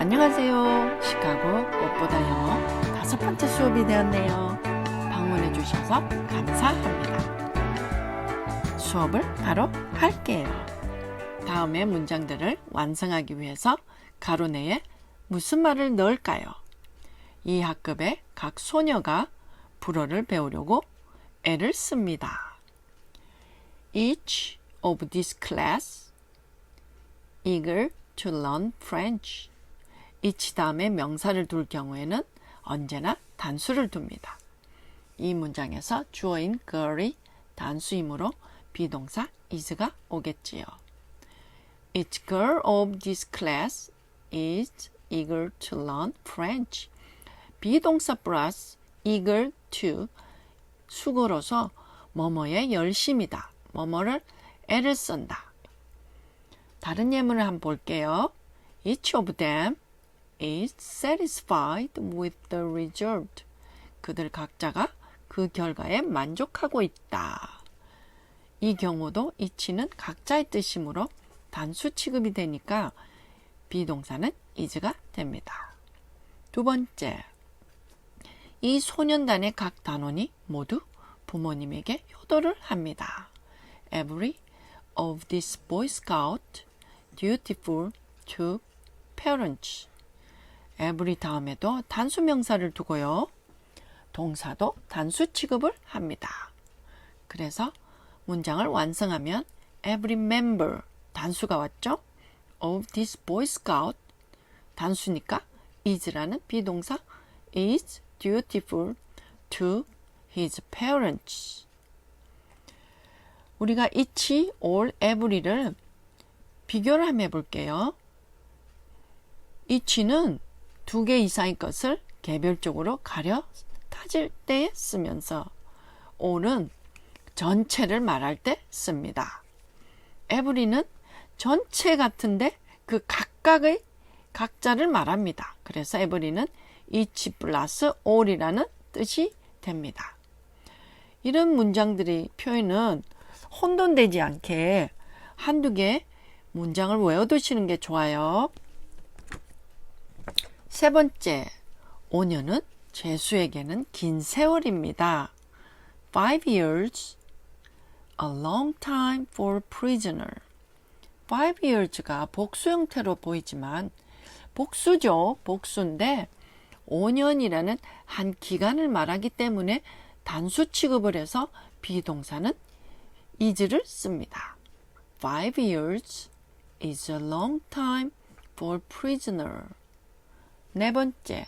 안녕하세요. 시카고 꽃보다 영어 다섯 번째 수업이 되었네요. 방문해 주셔서 감사합니다. 수업을 바로 할게요. 다음의 문장들을 완성하기 위해서 가로 내에 무슨 말을 넣을까요? 이 학급의 각 소녀가 불어를 배우려고 애를 씁니다. Each of this class eager to learn French. Each 다음에 명사를 둘 경우에는 언제나 단수를 둡니다. 이 문장에서 주어인 girl이 단수이므로 비동사 is가 오겠지요. Each girl of this class is eager to learn French. 비동사 플러스 eager to 수고로서 뭐뭐에 열심이다. 뭐뭐를 애를 쓴다. 다른 예문을 한번 볼게요. Each of them is satisfied with the result. 그들 각자가 그 결과에 만족하고 있다. 이 경우도 each는 각자의 뜻이므로 단수 취급이 되니까 비동사는 is가 됩니다. 두 번째, 이 소년단의 각 단원이 모두 부모님에게 효도를 합니다. Every of these Boy Scout dutiful to parents. Every 다음에도 단수 명사를 두고요. 동사도 단수 취급을 합니다. 그래서 문장을 완성하면 every member 단수가 왔죠? of this boy scout 단수니까 is라는 비동사 is dutiful to his parents. 우리가 each, all, every를 비교를 한번 해볼게요. each는 두 개 이상의 것을 개별적으로 가려 타질 때 쓰면서 all은 전체를 말할 때 씁니다. every는 전체 같은데 그 각각의 각자를 말합니다. 그래서 every는 each 플러스 all이라는 뜻이 됩니다. 이런 문장들의 표현은 혼돈되지 않게 한두 개 문장을 외워두시는 게 좋아요. 세 번째, 5년은 죄수에게는 긴 세월입니다. Five years, a long time for prisoner. Five years가 복수 형태로 보이지만 복수죠. 복수인데 5년이라는 한 기간을 말하기 때문에 단수 취급을 해서 비동사는 is를 씁니다. Five years is a long time for prisoner. 네 번째,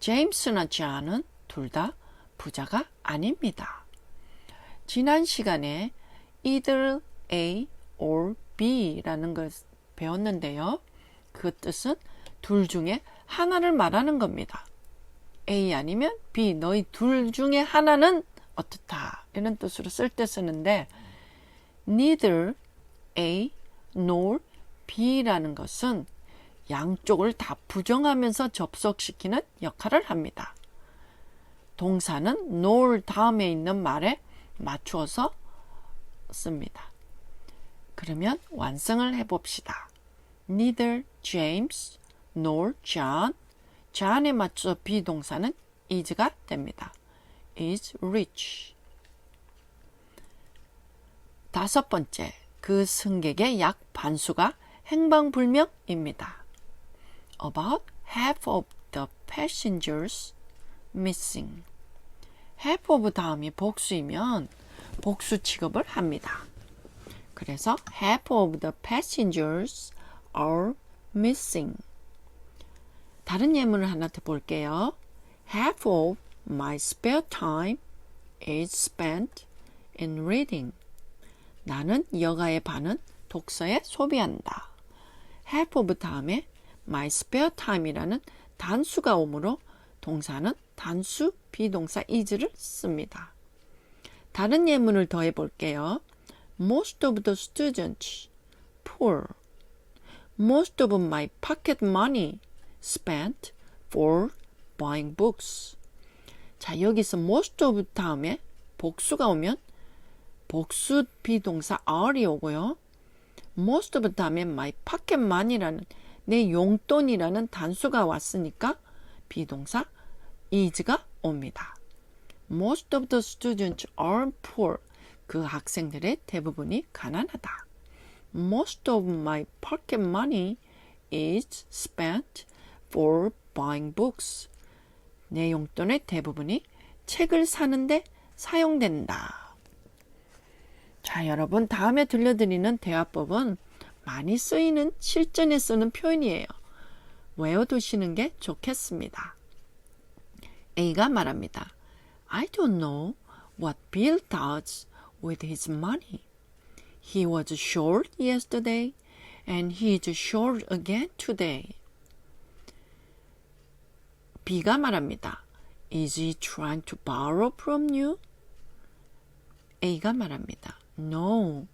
제임스나 존은 둘다 부자가 아닙니다. 지난 시간에 either A or B라는 걸 배웠는데요. 그 뜻은 둘 중에 하나를 말하는 겁니다. A 아니면 B, 너희 둘 중에 하나는 어떻다. 이런 뜻으로 쓸 때 쓰는데, neither A nor B라는 것은 양쪽을 다 부정하면서 접속시키는 역할을 합니다. 동사는 nor 다음에 있는 말에 맞추어서 씁니다. 그러면 완성을 해봅시다. Neither James nor John. John에 맞춰 비동사는 is가 됩니다. is rich. 다섯 번째, 그 승객의 약 반수가 행방불명입니다. About half of the passengers missing. half of 다음이 복수이면 복수 취급을 합니다. 그래서 half of the passengers are missing. 다른 예문을 하나 더 볼게요. Half of my spare time is spent in reading. 나는 여가의 반은 독서에 소비한다. half of 다음에 my spare time이라는 단수가 오므로 동사는 단수 비동사 is를 씁니다. 다른 예문을 더해 볼게요. Most of the students poor. Most of my pocket money spent for buying books. 자, 여기서 most of 다음에 복수가 오면 복수 비동사 are이 오고요. most of 다음에 my pocket money라는 내 용돈이라는 단수가 왔으니까 비동사 is가 옵니다. Most of the students are poor. 그 학생들의 대부분이 가난하다. Most of my pocket money is spent for buying books. 내 용돈의 대부분이 책을 사는데 사용된다. 자, 여러분, 다음에 들려드리는 대화법은 많이 쓰이는 실전에 쓰는 표현이에요. 외워두시는 게 좋겠습니다. A가 말합니다. I don't know what Bill does with his money. He was short yesterday and he's short again today. B가 말합니다. Is he trying to borrow from you? A가 말합니다. No,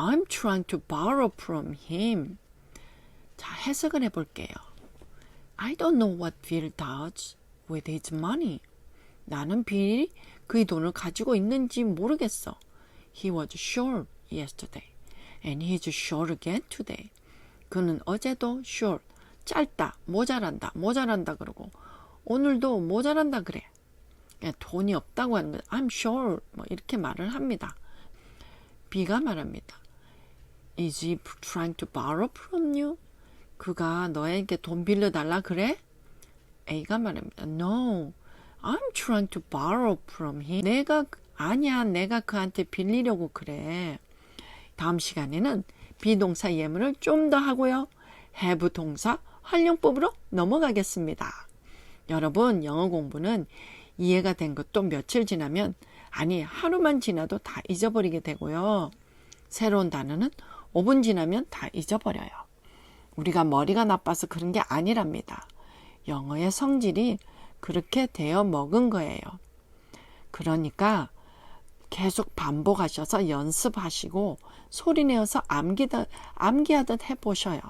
I'm trying to borrow from him. 자, 해석을 해볼게요. I don't know what Bill does with his money. 나는 빌이 그의 돈을 가지고 있는지 모르겠어. He was short yesterday, and he's short again today. 그는 어제도 short, 짧다, 모자란다, 모자란다 그러고 오늘도 모자란다 그래. 돈이 없다고 하는 거예요. I'm short 뭐 이렇게 말을 합니다. B가 말합니다. Is he trying to borrow from you? 그가 너에게 돈 빌려달라 그래? A가 말합니다. No, I'm trying to borrow from him. 내가 아니야, 내가 그한테 빌리려고 그래. 다음 시간에는 비동사 예문을 좀 더 하고요. have 동사 활용법으로 넘어가겠습니다. 여러분, 영어 공부는 이해가 된 것도 며칠 지나면, 아니, 하루만 지나도 다 잊어버리게 되고요. 새로운 단어는 5분 지나면 다 잊어버려요. 우리가 머리가 나빠서 그런 게 아니랍니다. 영어의 성질이 그렇게 되어 먹은 거예요. 그러니까 계속 반복하셔서 연습하시고 소리내어서 암기다, 암기하듯 해보셔요.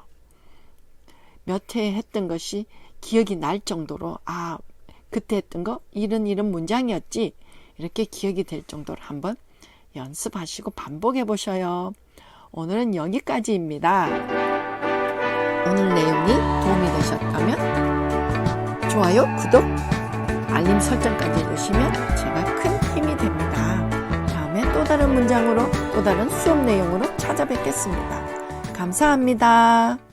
몇 회 했던 것이 기억이 날 정도로 아 그때 했던 거 이런 이런 문장이었지 이렇게 기억이 될 정도로 한번 연습하시고 반복해 보셔요. 오늘은 여기까지입니다. 오늘 내용이 도움이 되셨다면 좋아요, 구독, 알림 설정까지 해주시면 제가 큰 힘이 됩니다. 다음에 또 다른 문장으로 또 다른 수업 내용으로 찾아뵙겠습니다. 감사합니다.